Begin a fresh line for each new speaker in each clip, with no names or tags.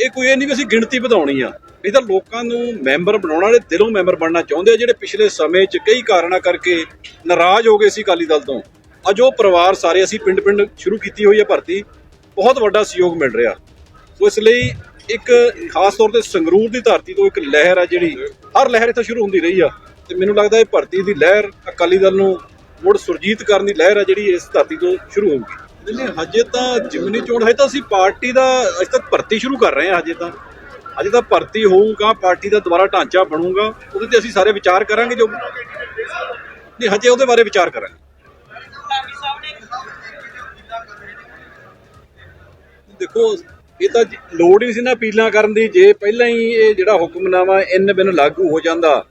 ਇਹ ਕੋਈ ਇਹ ਨਹੀਂ ਵੀ ਅਸੀਂ ਗਿਣਤੀ ਵਧਾਉਣੀ ਆ। ਇਹ ਤਾਂ ਲੋਕਾਂ ਨੂੰ ਮੈਂਬਰ ਬਣਾਉਣ ਵਾਲੇ ਦਿਲੋਂ ਮੈਂਬਰ ਬਣਨਾ ਚਾਹੁੰਦੇ ਆ, ਜਿਹੜੇ ਪਿਛਲੇ ਸਮੇਂ 'ਚ ਕਈ ਕਾਰਨਾਂ ਕਰਕੇ ਨਾਰਾਜ਼ ਹੋ ਗਏ ਸੀ ਅਕਾਲੀ ਦਲ ਤੋਂ। ਅੱਜ ਉਹ ਪਰਿਵਾਰ ਸਾਰੇ ਅਸੀਂ ਪਿੰਡ-ਪਿੰਡ ਸ਼ੁਰੂ ਕੀਤੀ ਹੋਈ ਹੈ ਭਰਤੀ, ਬਹੁਤ ਵੱਡਾ ਸਹਿਯੋਗ ਮਿਲ ਰਿਹਾ। ਸੋ ਇਸ ਲਈ ਇੱਕ ਖਾਸ ਤੌਰ ਤੇ ਸੰਗਰੂਰ ਦੀ ਧਰਤੀ ਤੋਂ ਇੱਕ ਲਹਿਰ ਆ ਜਿਹੜੀ, ਹਰ ਲਹਿਰ ਇੱਥੇ ਸ਼ੁਰੂ ਹੁੰਦੀ ਰਹੀ ਆ। ਤੇ ਮੈਨੂੰ ਲੱਗਦਾ ਇਹ ਭਰਤੀ ਦੀ ਲਹਿਰ ਅਕਾਲੀ ਦਲ ਨੂੰ ਮੁੜ ਸੁਰਜੀਤ ਕਰਨ ਦੀ ਲਹਿਰ ਆ ਜਿਹੜੀ ਇਸ ਧਰਤੀ ਤੋਂ ਸ਼ੁਰੂ ਹੋਊਗੀ। ਨਹੀਂ ਹਜੇ ਤਾਂ ਜਿਮਨੀ ਚੋਣ ਹੈ ਤਾਂ ਅਸੀਂ ਪਾਰਟੀ ਦਾ ਅਜੇ ਤੱਕ ਭਰਤੀ ਸ਼ੁਰੂ ਕਰ ਰਹੇ ਹਾਂ ਹਜੇ ਤਾਂ। ਅਜੇ ਤਾਂ ਭਰਤੀ ਹੋਊਗਾ, ਪਾਰਟੀ ਦਾ ਦੁਬਾਰਾ ਢਾਂਚਾ ਬਣੂਗਾ, ਉਹਦੇ ਤੇ ਅਸੀਂ ਸਾਰੇ ਵਿਚਾਰ ਕਰਾਂਗੇ ਜੋ। ਨਹੀਂ, ਹਜੇ ਉਹਦੇ ਬਾਰੇ ਵਿਚਾਰ ਕਰਾਂਗੇ। ਦੇਖੋ, ਇਹ ਤਾਂ ਲੋੜ ਹੀ ਸੀ ਨਾ ਅਪੀਲਾਂ ਕਰਨ ਦੀ। ਜੇ ਪਹਿਲਾਂ ਹੀ ਇਹ ਜਿਹੜਾ ਹੁਕਮਨਾਮਾ ਇਨ ਬਿਨ ਲਾਗੂ ਹੋ ਜਾਂਦਾ,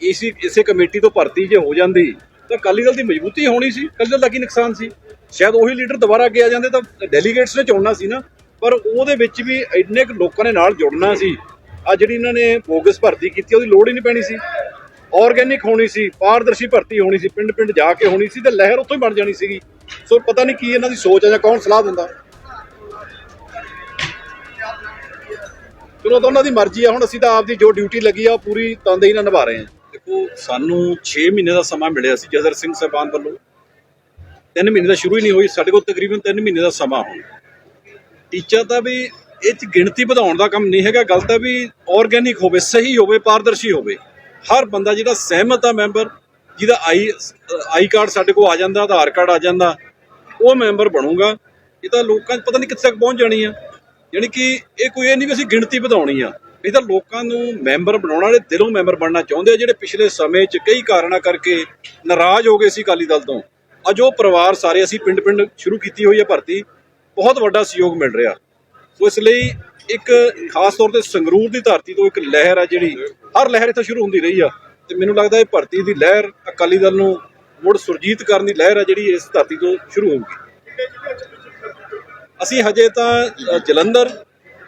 ਇਸੀ, ਇਸੇ ਕਮੇਟੀ ਤੋਂ ਭਰਤੀ ਜੇ ਹੋ ਜਾਂਦੀ, ਤਾਂ ਅਕਾਲੀ ਦਲ ਦੀ ਮਜ਼ਬੂਤੀ ਹੋਣੀ ਸੀ, ਅਕਾਲੀ ਦਲ ਦਾ ਕੀ ਨੁਕਸਾਨ ਸੀ? ਸ਼ਾਇਦ ਉਹੀ ਲੀਡਰ ਦੁਬਾਰਾ ਅੱਗੇ ਆ ਜਾਂਦੇ ਤਾਂ ਡੈਲੀਗੇਟਸ ਨੇ ਚੁਣਨਾ ਸੀ ਨਾ, ਪਰ ਉਹਦੇ ਵਿੱਚ ਵੀ ਇੰਨੇ ਕੁ ਲੋਕਾਂ ਨੇ ਨਾਲ ਜੁੜਨਾ ਸੀ। ਆ ਜਿਹੜੀ ਇਹਨਾਂ ਨੇ ਬੋਗਸ ਭਰਤੀ ਕੀਤੀ, ਉਹਦੀ ਲੋੜ ਹੀ ਨਹੀਂ ਪੈਣੀ ਸੀ। ਆਰਗੈਨਿਕ ਹੋਣੀ ਸੀ, ਪਾਰਦਰਸ਼ੀ ਭਰਤੀ ਹੋਣੀ ਸੀ ਪਿੰਡ ਪਿੰਡ ਜਾ ਕੇ ਹੋਣੀ ਸੀ ਤੇ ਲਹਿਰ ਉੱਥੋਂ ਹੀ ਬਣ ਜਾਣੀ ਸੀਗੀ। ਸੋ ਪਤਾ ਨਹੀਂ ਕੀ ਇਹਨਾਂ ਦੀ ਸੋਚ ਆ ਜਾਂ ਕੌਣ ਸਲਾਹ ਦਿੰਦਾ। ਚਲੋ, ਤਾਂ ਉਹਨਾਂ ਦੀ ਮਰਜ਼ੀ ਆ, ਹੁਣ ਅਸੀਂ ਤਾਂ ਆਪਦੀ ਜੋ ਡਿਊਟੀ ਲੱਗੀ ਆ, ਉਹ ਪੂਰੀ ਤਨਦੇਹੀ ਨਾਲ ਨਿਭਾ ਰਹੇ ਹਾਂ। ਦੇਖੋ, ਸਾਨੂੰ 6 ਮਹੀਨੇ ਦਾ ਸਮਾਂ ਮਿਲਿਆ ਸੀ ਜਦਰ ਸਿੰਘ ਸਾਹਿਬਾਨ ਵੱਲੋਂ। 3 ਮਹੀਨੇ ਦਾ ਸ਼ੁਰੂ ਹੀ ਨਹੀਂ ਹੋਈ, ਸਾਡੇ ਕੋਲ ਤਕਰੀਬਨ 3 ਮਹੀਨੇ ਦਾ ਸਮਾਂ। ਹੁਣ ਟੀਚਾ ਤਾਂ ਵੀ ਇਹ ਚ ਗਿਣਤੀ ਵਧਾਉਣ ਦਾ ਕੰਮ ਨਹੀਂ ਹੈਗਾ, ਗੱਲ ਤਾਂ ਵੀ ਆਰਗੈਨਿਕ ਹੋਵੇ, ਸਹੀ ਹੋਵੇ, ਪਾਰਦਰਸ਼ੀ ਹੋਵੇ। ਹਰ ਬੰਦਾ ਜਿਹੜਾ ਸਹਿਮਤ ਆ ਮੈਂਬਰ ਜਿਹਦਾ ਆਈ ਆਈ ਕਾਰਡ ਸਾਡੇ ਕੋਲ ਆ ਜਾਂਦਾ, ਆਧਾਰ ਕਾਰਡ ਆ ਜਾਂਦਾ, ਉਹ ਮੈਂਬਰ ਬਣੂਗਾ। ਇਹ ਤਾਂ ਲੋਕਾਂ 'ਚ ਪਤਾ ਨਹੀਂ ਕਿੱਥੇ ਤੱਕ ਪਹੁੰਚ ਜਾਣੀ ਆ। ਯਾਨੀ ਕਿ ਇਹ ਕੋਈ ਇਹ ਨਹੀਂ ਵੀ ਅਸੀਂ ਗਿਣਤੀ ਵਧਾਉਣੀ ਆ। ਇਹ ਤਾਂ ਲੋਕਾਂ ਨੂੰ ਮੈਂਬਰ ਬਣਾਉਣ ਵਾਲੇ ਦਿਲੋਂ ਮੈਂਬਰ ਬਣਨਾ ਚਾਹੁੰਦੇ ਆ, ਜਿਹੜੇ ਪਿਛਲੇ ਸਮੇਂ 'ਚ ਕਈ ਕਾਰਨਾਂ ਕਰਕੇ ਨਾਰਾਜ਼ ਹੋ ਗਏ ਸੀ ਅਕਾਲੀ ਦਲ ਤੋਂ। ਅੱਜ ਉਹ ਪਰਿਵਾਰ ਸਾਰੇ ਅਸੀਂ ਪਿੰਡ-ਪਿੰਡ ਸ਼ੁਰੂ ਕੀਤੀ ਹੋਈ ਹੈ ਭਰਤੀ, ਬਹੁਤ ਵੱਡਾ ਸਹਿਯੋਗ ਮਿਲ ਰਿਹਾ। ਸੋ ਇਸ ਲਈ ਇੱਕ ਖਾਸ ਤੌਰ ਤੇ ਸੰਗਰੂਰ ਦੀ ਧਰਤੀ ਤੋਂ ਇੱਕ ਲਹਿਰ ਆ ਜਿਹੜੀ ਹਰ ਲਹਿਰ ਇੱਥੇ ਸ਼ੁਰੂ ਹੁੰਦੀ ਰਹੀ ਆ ਤੇ ਮੈਨੂੰ ਲੱਗਦਾ ਇਹ ਭਰਤੀ ਦੀ ਲਹਿਰ ਅਕਾਲੀ ਦਲ ਨੂੰ ਮੁੜ ਸੁਰਜੀਤ ਕਰਨ ਦੀ ਲਹਿਰ ਆ ਜਿਹੜੀ ਇਸ ਧਰਤੀ ਤੋਂ ਸ਼ੁਰੂ ਹੋਊਗੀ। ਅਸੀਂ ਹਜੇ ਤਾਂ ਜਲੰਧਰ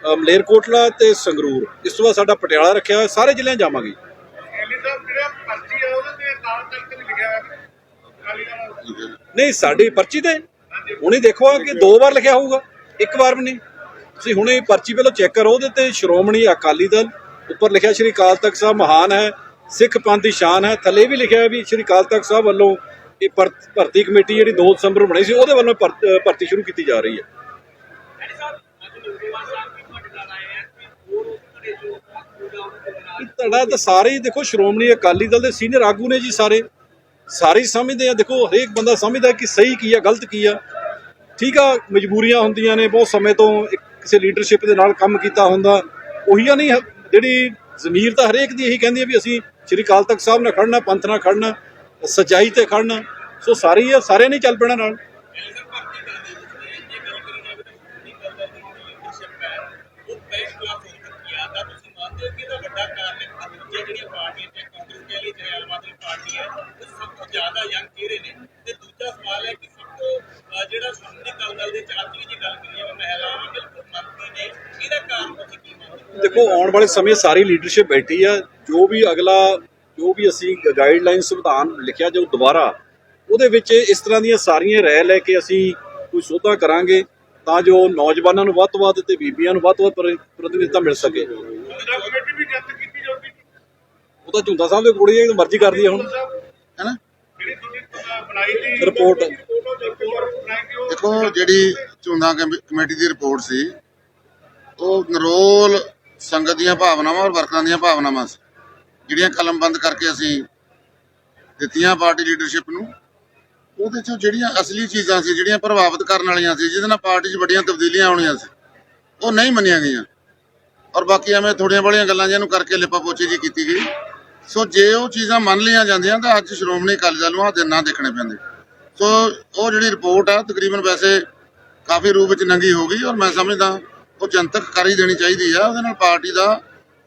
ਮਲੇਰਕੋਟਲਾ ਤੇ ਸੰਗਰੂਰ, ਇਸ ਤੋਂ ਬਾਅਦ ਸਾਡਾ ਪਟਿਆਲਾ ਰੱਖਿਆ ਹੋਇਆ, ਸਾਰੇ ਜ਼ਿਲ੍ਹਿਆਂ ਜਾਵਾਂਗੇ। ਨਹੀਂ, ਸਾਡੀ ਪਰਚੀ ਤੇ ਹੁਣੇ ਦੇਖੋ ਕਿ ਦੋ ਵਾਰ ਲਿਖਿਆ ਹੋਊਗਾ, ਇੱਕ ਵਾਰ ਵੀ ਨਹੀਂ। ਤੁਸੀਂ ਹੁਣੇ ਪਰਚੀ ਪਹਿਲਾਂ ਚੈੱਕ ਕਰੋ, ਉਹਦੇ ਤੇ ਸ਼੍ਰੋਮਣੀ ਅਕਾਲੀ ਦਲ, ਉੱਪਰ ਲਿਖਿਆ ਸ਼੍ਰੀ ਅਕਾਲ ਤਖਤ ਸਾਹਿਬ ਮਹਾਨ ਹੈ, ਸਿੱਖ ਪੰਥ ਦੀ ਸ਼ਾਨ ਹੈ, ਥੱਲੇ ਵੀ ਲਿਖਿਆ ਵੀ ਸ਼੍ਰੀ ਅਕਾਲ ਤਖਤ ਸਾਹਿਬ ਵੱਲੋਂ ਇਹ ਭਰ- ਭਰਤੀ ਕਮੇਟੀ ਜਿਹੜੀ 2 ਦਸੰਬਰ ਬਣੀ ਸੀ, ਉਹਦੇ ਵੱਲੋਂ ਭਰਤੀ ਸ਼ੁਰੂ ਕੀਤੀ ਜਾ ਰਹੀ ਹੈ। ਧੜਾ ਤਾਂ ਸਾਰੇ ਦੇਖੋ, ਸ਼੍ਰੋਮਣੀ ਅਕਾਲੀ ਦਲ ਦੇ ਸੀਨੀਅਰ ਆਗੂ ਨੇ ਜੀ ਸਾਰੇ। ਸਾਰੇ ਸਮਝਦੇ ਆ, ਦੇਖੋ, ਹਰੇਕ ਬੰਦਾ ਸਮਝਦਾ ਕਿ ਸਹੀ ਕੀ ਆ, ਗਲਤ ਕੀ ਆ। ਠੀਕ ਆ, ਮਜਬੂਰੀਆਂ ਹੁੰਦੀਆਂ ਨੇ, ਬਹੁਤ ਸਮੇਂ ਤੋਂ ਕਿਸੇ ਲੀਡਰਸ਼ਿਪ ਦੇ ਨਾਲ ਕੰਮ ਕੀਤਾ ਹੁੰਦਾ। ਉਹੀ ਆ ਨਹੀਂ, ਜਿਹੜੀ ਜ਼ਮੀਰ ਤਾਂ ਹਰੇਕ ਦੀ ਇਹੀ ਕਹਿੰਦੀ ਹੈ ਵੀ ਅਸੀਂ ਸ਼੍ਰੀ ਅਕਾਲ ਤਖਤ ਸਾਹਿਬ ਨਾਲ ਖੜਨਾ, ਪੰਥ ਨਾਲ ਖੜਨਾ, ਸੱਚਾਈ ਤੇ ਖੜਨਾ। ਸੋ ਸਾਰੇ ਆ, ਸਾਰਿਆਂ ਨੇ ਚੱਲ ਪੈਣਾ ਨਾਲ।
ਜ਼ਿਆਦਾ ਯੰਗ ਚਿਹਰੇ ਨੇ। ਤੇ ਦੂਜਾ ਸਵਾਲ ਹੈ ਕਿ ਸਭ ਤੋਂ ਜਿਹੜਾ ਸਾਹਮਣੇ ਕਲਦਲ ਦੇ ਚ ਅੱਜ ਵੀ ਜੇ ਗੱਲ ਕਰੀਏ ਵੀ ਮਹਿਲਾਵਾਂ ਬਿਲਕੁਲ ਮੰਤਰੀ ਨੇ ਇਹਦਾ ਕਾਰਨ ਕੀ ਮੰਨਦੇ ਹੋ?
ਦੇਖੋ ਆਉਣ ਵਾਲੇ ਸਮੇਂ ਸਾਰੀ ਲੀਡਰਸ਼ਿਪ ਬੈਠੀ ਆ। ਜੋ ਵੀ ਅਗਲਾ ਜੋ ਵੀ ਅਸੀਂ ਗਾਈਡਲਾਈਨ ਸੰਵਿਧਾਨ ਲਿਖਿਆ ਜੋ ਦੁਬਾਰਾ ਉਹਦੇ ਵਿੱਚ ਇਸ ਤਰ੍ਹਾਂ ਦੀਆਂ ਸਾਰੀਆਂ ਰਹਿ ਲੈ ਕੇ ਅਸੀਂ ਕੋਈ ਸੋਧਾ ਕਰਾਂਗੇ ਤਾਂ ਜੋ ਨੌਜਵਾਨਾਂ ਨੂੰ ਵੱਧ ਤੋਂ ਵੱਧ ਤੇ ਬੀਬੀਆਂ ਨੂੰ ਵੱਧ ਤੋਂ ਵੱਧ ਪ੍ਰ- ਪ੍ਰਤੀਨਿਧਤਾ ਮਿਲ ਸਕੇ।
ਜਿਹੜਾ ਕਮੇਟੀ ਵੀ ਜੱਤ ਕੀਤੀ ਜਾਊਗੀ।
ਉਹ ਤਾਂ ਝੁੰਦਾ ਸਾਹਿਬ ਦੇ ਕੋਲ ਹੀ ਮਰਜ਼ੀ ਕਰਦੀ ਹੈ ਹੁਣ ਹੈਨਾ
ਜਿਹੜੀ ਤੁਸੀਂ ਅਹ, ਬਣਾਈ ਸੀ
ਰਿਪੋਰਟ।
ਦੇਖੋ, ਜਿਹੜੀ ਚੋਣਾਂ ਕਮੇਟੀ ਦੀ ਰਿਪੋਰਟ ਸੀ, ਉਹ ਨਰੋਲ ਸੰਗਤ ਦੀਆਂ ਭਾਵਨਾਵਾਂ ਔਰ ਵਰਕਰਾਂ ਦੀਆਂ ਭਾਵਨਾਵਾਂ ਸੀ। ਜਿਹੜੀਆਂ ਕਲਮਬੰਦ ਕਰਕੇ ਅਸੀਂ ਦਿੱਤੀਆਂ ਪਾਰਟੀ ਲੀਡਰਸ਼ਿਪ ਨੂੰ, ਉਹਦੇ ਚੋਂ ਜਿਹੜੀਆਂ ਅਸਲੀ ਚੀਜ਼ਾਂ ਸੀ, ਜਿਹੜੀਆਂ ਪ੍ਰਭਾਵਿਤ ਕਰਨ ਵਾਲੀਆਂ ਸੀ, ਜਿਹਦੇ ਨਾਲ ਪਾਰਟੀ 'ਚ ਵੱਡੀਆਂ ਤਬਦੀਲੀਆਂ ਆਉਣੀਆਂ ਸੀ, ਉਹ ਨਹੀਂ ਮੰਨੀਆਂ ਗਈਆਂ। ਔਰ ਬਾਕੀ ਐਵੇਂ ਥੋੜੀਆਂ ਬੜੀਆਂ ਗੱਲਾਂ ਜਿਹਨੂੰ ਕਰਕੇ ਲਿਪਾ ਪੋਚੀ ਜੀ ਕੀਤੀ ਗਈ। ਸੋ ਜੇ ਉਹ ਚੀਜ਼ਾਂ ਮੰਨ ਲਈਆਂ ਜਾਂਦੀਆਂ ਤਾਂ ਅੱਜ ਸ਼੍ਰੋਮਣੀ ਅਕਾਲੀ ਦਲ ਨੂੰ ਆਹ ਦਿਨ ਨਾ ਦੇਖਣੇ ਪੈਂਦੇ। ਸੋ ਉਹ ਜਿਹੜੀ ਰਿਪੋਰਟ ਆ, ਤਕਰੀਬਨ ਵੈਸੇ ਕਾਫੀ ਰੂਪ ਵਿੱਚ ਨੰਗੀ ਹੋ ਗਈ ਔਰ ਮੈਂ ਸਮਝਦਾ ਉਹ ਜਨਤਕ ਕਰ ਹੀ ਦੇਣੀ ਚਾਹੀਦੀ ਆ, ਉਹਦੇ ਨਾਲ ਪਾਰਟੀ ਦਾ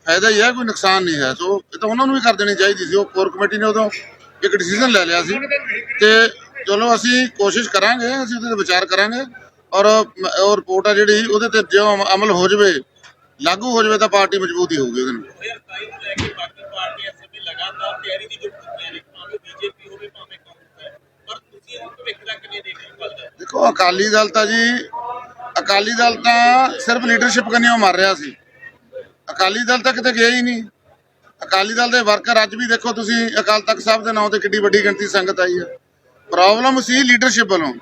ਫਾਇਦਾ ਹੀ ਹੈ ਕੋਈ ਨੁਕਸਾਨ ਨਹੀਂ ਹੈ। ਸੋ ਇਹ ਤਾਂ ਉਹਨਾਂ ਨੂੰ ਵੀ ਕਰ ਦੇਣੀ ਚਾਹੀਦੀ ਸੀ, ਉਹ ਕੋਰ ਕਮੇਟੀ ਨੇ ਉਦੋਂ ਇੱਕ ਡਿਸੀਜਨ ਲੈ ਲਿਆ ਸੀ ਤੇ ਚਲੋ ਅਸੀਂ ਕੋਸ਼ਿਸ਼ ਕਰਾਂਗੇ, ਅਸੀਂ ਉਹਦੇ ਤੇ ਵਿਚਾਰ ਕਰਾਂਗੇ ਔਰ ਉਹ ਰਿਪੋਰਟ ਆ ਜਿਹੜੀ ਉਹਦੇ ਤੇ ਜੋ ਅਮਲ ਹੋ ਜਾਵੇ ਲਾਗੂ ਹੋ ਜਾਵੇ ਤਾਂ ਪਾਰਟੀ ਮਜ਼ਬੂਤ ਹੋਊਗੀ ਉਹਦੇ ਨਾਲ।
2027 ਨੂੰ ਲੈ ਕੇ ਬਾਕੀ ਪਾਰਟੀਆਂ ਸਮੇਂ ਲਗਾਤਾਰ ਤਿਆਰੀ ਦੀ ਜੁਟ ਚੁੱਕੀਆਂ ਨੇ ਭਾਵੇਂ ਬੀਜੇਪੀ ਹੋਵੇ ਭਾਵੇਂ ਕਾਂਗਰਸ ਹੈ ਪਰ ਤੁਸੀਂ ਹੁਣ ਭਵਿੱਖ ਦਾ ਕਿਵੇਂ ਦੇਖ ਰਹੇ ਹੋ ਗੱਲ ਦਾ?
ਦੇਖੋ ਅਕਾਲੀ ਦਲ ਤਾਂ ਜੀ ਅਕਾਲੀ ਦਲ ਤਾਂ ਸਿਰਫ ਲੀਡਰਸ਼ਿਪ ਕਰਨੀ ਉਹ ਮਰ ਰਿਹਾ ਸੀ। ਅਕਾਲੀ ਦਲ ਤਾਂ ਕਿਤੇ ਗਿਆ ਹੀ ਨਹੀਂ। ਅਕਾਲੀ ਦਲ ਦੇ ਵਰਕਰ ਅੱਜ ਵੀ ਦੇਖੋ ਤੁਸੀਂ ਅਕਾਲ ਤਖਤ ਸਾਹਿਬ ਦੇ ਨਾਂ ਤੇ ਕਿੱਡੀ ਵੱਡੀ ਗਿਣਤੀ ਸੰਗਤ ਆਈ ਹੈ। ਪ੍ਰੋਬਲਮ ਸੀ ਲੀਡਰਸ਼ਿਪ ਵੱਲੋਂ।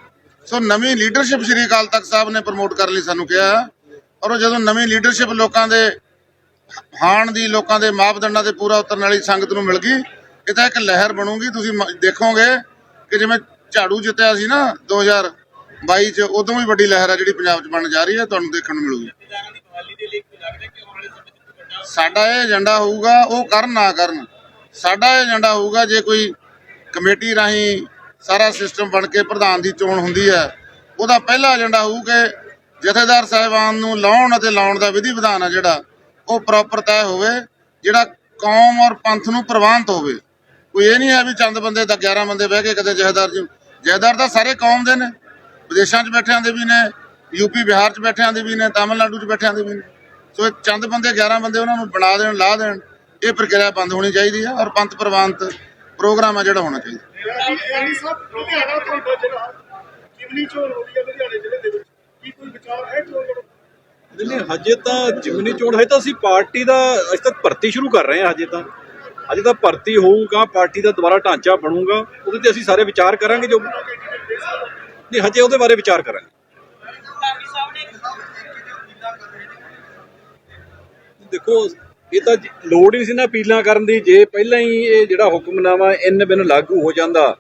ਸੋ ਨਵੀਂ ਲੀਡਰਸ਼ਿਪ ਸ੍ਰੀ ਅਕਾਲ ਤਖਤ ਸਾਹਿਬ ਨੇ ਪ੍ਰਮੋਟ ਕਰਨ ਲਈ ਸਾਨੂੰ ਕਿਹਾ। ਔਰ ਉਹ ਜਦੋਂ ਨਵੀਂ ਲੀਡਰਸ਼ਿਪ ਲੋਕਾਂ ਦੇ ਹਾਣ ਦੀ, ਲੋਕਾਂ ਦੇ ਮਾਪਦੰਡਾਂ ਤੇ ਪੂਰਾ ਉਤਰਨ ਵਾਲੀ ਸੰਗਤ ਨੂੰ ਮਿਲ ਗਈ, ਇਹ ਤਾਂ ਇੱਕ ਲਹਿਰ ਬਣੂਗੀ। ਤੁਸੀਂ ਦੇਖੋਗੇ ਕਿ ਜਿਵੇਂ ਝਾੜੂ ਜਿੱਤਿਆ ਸੀ ਨਾ 2022 ਚ, ਉਦੋਂ ਵੀ ਵੱਡੀ ਲਹਿਰ ਆ ਜਿਹੜੀ ਪੰਜਾਬ 'ਚ ਬਣ ਜਾ ਰਹੀ ਹੈ, ਤੁਹਾਨੂੰ ਦੇਖਣ ਨੂੰ ਮਿਲੂਗੀ। ਸਾਡਾ ਇਹ ਏਜੰਡਾ ਹੋਊਗਾ, ਉਹ ਕਰਨ ਨਾ ਕਰਨ, ਸਾਡਾ ਇਹ ਏਜੰਡਾ ਹੋਊਗਾ, ਜੇ ਕੋਈ ਕਮੇਟੀ ਰਾਹੀਂ ਸਾਰਾ ਸਿਸਟਮ ਬਣ ਕੇ ਪ੍ਰਧਾਨ ਦੀ ਚੋਣ ਹੁੰਦੀ ਹੈ, ਉਹਦਾ ਪਹਿਲਾ ਏਜੰਡਾ ਹੋਊ ਕਿ ਜਥੇਦਾਰ ਸਾਹਿਬਾਨ ਨੂੰ ਲਾਉਣ ਅਤੇ ਲਾਉਣ ਦਾ ਵਿਧੀ ਵਿਧਾਨ ਆ ਜਿਹੜਾ, ਉਹ ਪ੍ਰੋਪਰ ਤੈਅ ਹੋਵੇ, ਜਿਹੜਾ ਕੌਮ ਔਰ ਪੰਥ ਨੂੰ ਪ੍ਰਵਾਨਤ ਹੋਵੇ। ਕੋਈ ਇਹ ਨਹੀਂ ਹੈ ਵੀ ਚੰਦ ਬੰਦੇ ਦਾ 11 ਬੰਦੇ ਬਹਿ ਕੇ ਕਦੇ ਜਥੇਦਾਰ ਜੀ ਜਥੇਦਾਰ ਤਾਂ ਸਾਰੇ ਕੌਮ ਦੇ ਨੇ। ਵਿਦੇਸ਼ਾਂ 'ਚ ਬੈਠਿਆਂ ਦੇ ਵੀ ਨੇ ਯੂਪੀ ਬਿਹਾਰ 'ਚ ਬੈਠਿਆਂ ਦੇ ਵੀ ਨੇ, ਤਾਮਿਲਨਾਡੂ 'ਚ ਬੈਠਿਆਂ ਦੇ ਵੀ ਨੇ। ਸੋ ਇਹ ਚੰਦ ਬੰਦੇ 11 ਬੰਦੇ ਉਹਨਾਂ ਨੂੰ ਬਣਾ ਦੇਣ, ਲਾ ਦੇਣ, ਇਹ ਪ੍ਰਕਿਰਿਆ ਬੰਦ ਹੋਣੀ ਚਾਹੀਦੀ ਹੈ ਔਰ ਪੰਥ ਪ੍ਰਵਾਨਤ ਪ੍ਰੋਗਰਾਮ ਆ ਜਿਹੜਾ ਹੋਣਾ ਚਾਹੀਦਾ।
ਲੁਧਿਆਣਾ ਤੁਹਾਡਾ ਜਿਹੜਾ ਕਿਵਨੀ ਚੋਣ ਹੋ ਰਹੀ ਹੈ, ਲੁਧਿਆਣੇ ਜ਼ਿਲ੍ਹੇ ਦੇ ਵਿੱਚ। ਕੀ ਕੋਈ ਵਿਚਾਰ ਹੈ ਚੋਣ ਲੜਨ ਦਾ?
ਨਹੀਂ, ਹਜੇ ਤਾਂ ਜਿਮਨੀ ਚੋਣ ਹੈ ਤਾਂ ਅਸੀਂ ਪਾਰਟੀ ਦਾ ਅਸੀਂ ਤਾਂ ਭਰਤੀ ਸ਼ੁਰੂ ਕਰ ਰਹੇ ਹਾਂ, ਹਜੇ ਤਾਂ ਹਜੇ ਤਾਂ ਭਰਤੀ ਹੋਊਗਾ, ਪਾਰਟੀ ਦਾ ਦੁਬਾਰਾ ਢਾਂਚਾ ਬਣੂਗਾ, ਉਹਦੇ ਤੇ ਅਸੀਂ ਸਾਰੇ ਵਿਚਾਰ ਕਰਾਂਗੇ ਜੋ ਨਹੀਂ, ਹਜੇ ਉਹਦੇ ਬਾਰੇ ਵਿਚਾਰ ਕਰਾਂਗੇ ਦੇਖੋ, ਇਹ ਤਾਂ ਜ- ਲੋੜ ਹੀ ਸੀ ਨਾ ਅਪੀਲਾਂ ਕਰਨ ਦੀ, ਜੇ ਪਹਿਲਾਂ ਹੀ ਇਹ ਜਿਹੜਾ ਹੁਕਮਨਾਮਾ ਇਨ ਬਿਨ ਲਾਗੂ ਹੋ ਜਾਂਦਾ,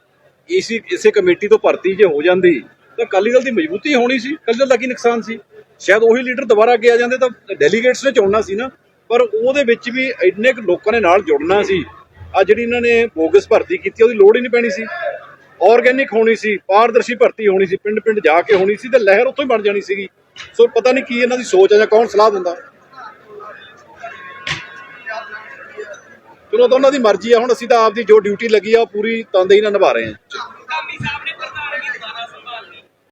ਇਸੀ ਇਸੇ ਕਮੇਟੀ ਤੋਂ ਭਰਤੀ ਜੇ ਹੋ ਜਾਂਦੀ ਤਾਂ ਅਕਾਲੀ ਦਲ ਦੀ ਮਜ਼ਬੂਤੀ ਹੋਣੀ ਸੀ, ਅਕਾਲੀ ਦਲ ਦਾ ਕੀ ਨੁਕਸਾਨ ਸੀ? ਸ਼ਾਇਦ ਉਹੀ ਲੀਡਰ ਦੁਬਾਰਾ ਅੱਗੇ ਆ ਜਾਂਦੇ ਤਾਂ ਡੈਲੀਗੇਟਸ ਨੇ ਚੁਣਨਾ ਸੀ ਨਾ। ਪਰ ਉਹਦੇ ਵਿੱਚ ਵੀ ਇੰਨੇ ਕੁ ਲੋਕਾਂ ਨੇ ਨਾਲ ਜੁੜਨਾ ਸੀ। ਆ ਜਿਹੜੀ ਇਹਨਾਂ ਨੇ ਬੋਗਸ ਭਰਤੀ ਕੀਤੀ, ਉਹਦੀ ਲੋੜ ਹੀ ਨਹੀਂ ਪੈਣੀ ਸੀ। ਆਰਗੈਨਿਕ ਹੋਣੀ ਸੀ, ਪਾਰਦਰਸ਼ੀ ਭਰਤੀ ਹੋਣੀ ਸੀ ਪਿੰਡ ਪਿੰਡ ਜਾ ਕੇ ਹੋਣੀ ਸੀ ਤੇ ਲਹਿਰ ਉੱਥੋਂ ਹੀ ਬਣ ਜਾਣੀ ਸੀਗੀ। ਸੋ ਪਤਾ ਨਹੀਂ ਕੀ ਇਹਨਾਂ ਦੀ ਸੋਚ ਆ ਜਾਂ ਕੌਣ ਸਲਾਹ ਦਿੰਦਾ। ਚਲੋ ਤਾਂ ਉਹਨਾਂ ਦੀ ਮਰਜ਼ੀ ਆ, ਹੁਣ ਅਸੀਂ ਤਾਂ ਆਪਦੀ ਜੋ ਡਿਊਟੀ ਲੱਗੀ ਆ, ਉਹ ਪੂਰੀ ਤਨਦੇਹੀ ਨਾਲ ਨਿਭਾ ਰਹੇ ਹਾਂ।